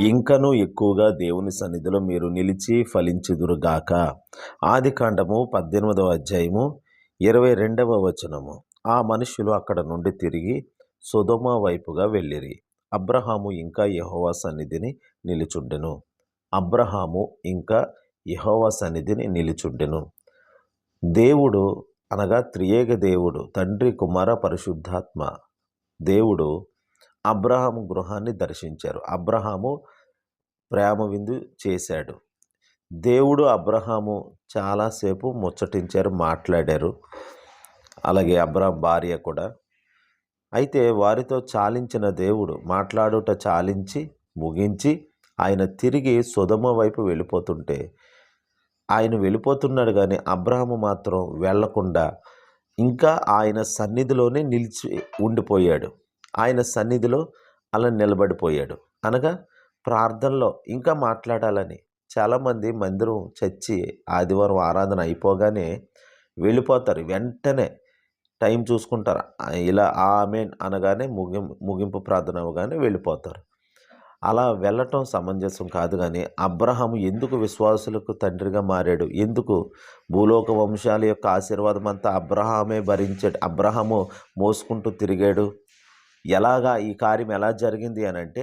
ఇంకనూ ఎక్కువగా దేవుని సన్నిధిలో మీరు నిలిచి ఫలించుదురుగాక. ఆది కాండము పద్దెనిమిదవ అధ్యాయము ఇరవై రెండవ వచనము. ఆ మనుషులు అక్కడ నుండి తిరిగి సుధమ వైపుగా వెళ్ళిరి. అబ్రహాము ఇంకా యహోవా సన్నిధిని నిలుచుండెను. అబ్రహాము ఇంకా యహోవా సన్నిధిని నిలుచుండెను. దేవుడు అనగా త్రియేక దేవుడు తండ్రి కుమార పరిశుద్ధాత్మ దేవుడు అబ్రహాము గృహాన్ని దర్శించారు. అబ్రహాము ప్రేమ విందు చేశాడు. దేవుడు అబ్రహాము చాలాసేపు ముచ్చటించారు మాట్లాడారు. అలాగే అబ్రహాం భార్య కూడా. అయితే వారితో చాలించిన దేవుడు మాట్లాడుట చాలించి ముగించి ఆయన తిరిగి సుధమ వైపు వెళ్ళిపోతుంటే ఆయన వెళ్ళిపోతున్నాడు కానీ అబ్రహాము మాత్రం వెళ్ళకుండా ఇంకా ఆయన సన్నిధిలోనే నిలిచి ఉండిపోయాడు. ఆయన సన్నిధిలో అలా నిలబడిపోయాడు. అనగా ప్రార్థనలో ఇంకా మాట్లాడాలని చాలామంది మందిరం చచ్చి ఆదివారం ఆరాధన అయిపోగానే వెళ్ళిపోతారు. వెంటనే టైం చూసుకుంటారు. ఇలా ఆమెన్ అనగానే ముగింపు ముగింపు ప్రార్థన అవగానే వెళ్ళిపోతారు. అలా వెళ్ళటం సమంజసం కాదు కానీ అబ్రహాము ఎందుకు విశ్వాసులకు తండ్రిగా మారాడు? ఎందుకు భూలోక వంశాల యొక్క ఆశీర్వాదం అంతా అబ్రహామే భరించాడు? అబ్రహము మోసుకుంటూ తిరిగాడు? ఎలాగా ఈ కార్యం ఎలా జరిగింది అని అంటే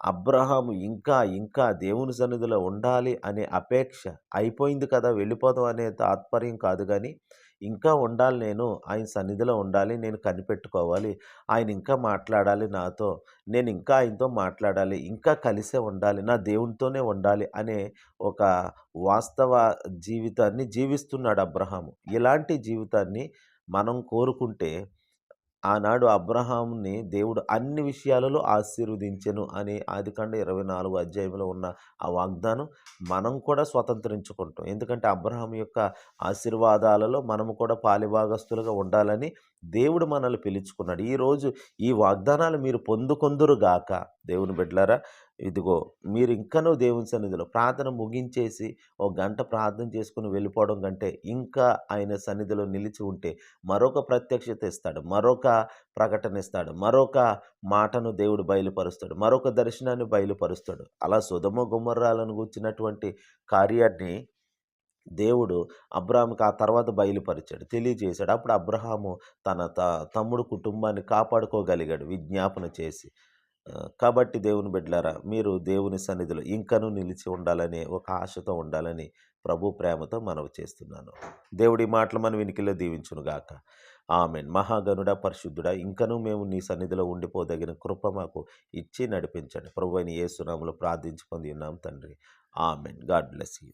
అబ్రహాము ఇంకా ఇంకా దేవుని సన్నిధిలో ఉండాలి అనే అపేక్ష అయిపోయింది కదా వెళ్ళిపోదాం అనే తాత్పర్యం కాదు కానీ ఇంకా ఉండాలి నేను ఆయన సన్నిధిలో ఉండాలి నేను కనిపెట్టుకోవాలి ఆయన ఇంకా మాట్లాడాలి నాతో నేను ఇంకా ఆయనతో మాట్లాడాలి ఇంకా కలిసే ఉండాలి నా దేవునితోనే ఉండాలి అనే ఒక వాస్తవ జీవితాన్ని జీవిస్తున్నాడు అబ్రహాము. ఇలాంటి జీవితాన్ని మనం కోరుకుంటే ఆనాడు అబ్రహాంని దేవుడు అన్ని విషయాలలో ఆశీర్వదించెను అని ఆదికాండ ఇరవై నాలుగు అధ్యాయంలో ఉన్న ఆ వాగ్దానం మనం కూడా స్వతంత్రించుకుంటాం. ఎందుకంటే అబ్రహాం యొక్క ఆశీర్వాదాలలో మనము కూడా పాలిభాగస్తులుగా ఉండాలని దేవుడు మనల్ని పిలుచుకున్నాడు. ఈరోజు ఈ వాగ్దానాలు మీరు పొందుకొందురుగాక దేవుని బిడ్డలారా ఇదిగో మీరు ఇంకనూ దేవుని సన్నిధిలో ప్రార్థన ముగించేసి ఒక గంట ప్రార్థన చేసుకుని వెళ్ళిపోవడం కంటే ఇంకా ఆయన సన్నిధిలో నిలిచి ఉంటే మరొక ప్రత్యక్షత ఇస్తాడు మరొక ప్రకటన ఇస్తాడు మరొక మాటను దేవుడు బయలుపరుస్తాడు మరొక దర్శనాన్ని బయలుపరుస్తాడు. అలా సుధమ గుమ్మర్రాలను కూర్చున్నటువంటి కార్యాన్ని దేవుడు అబ్రహాంకి ఆ తర్వాత బయలుపరిచాడు తెలియజేశాడు. అప్పుడు అబ్రహాము తన త తమ్ముడు కుటుంబాన్ని కాపాడుకోగలిగాడు విజ్ఞాపన చేసి. కాబట్టి దేవుని బిడ్డలారా మీరు దేవుని సన్నిధిలో ఇంకనూ నిలిచి ఉండాలని ఒక ఆశతో ఉండాలని ప్రభు ప్రేమతో మనవి చేస్తున్నాను. దేవుడి మాటలు మన వినికిలో దీవించునుగాక ఆమెన్. మహాగనుడ పరిశుద్ధుడా ఇంకనూ మేము నీ సన్నిధిలో ఉండిపోదగిన కృప మాకు ఇచ్చి నడిపించండి. ప్రభు అని ఏ సునాములో ప్రార్థించి పొంది ఉన్నాం తండ్రి. ఆమెన్. God bless you.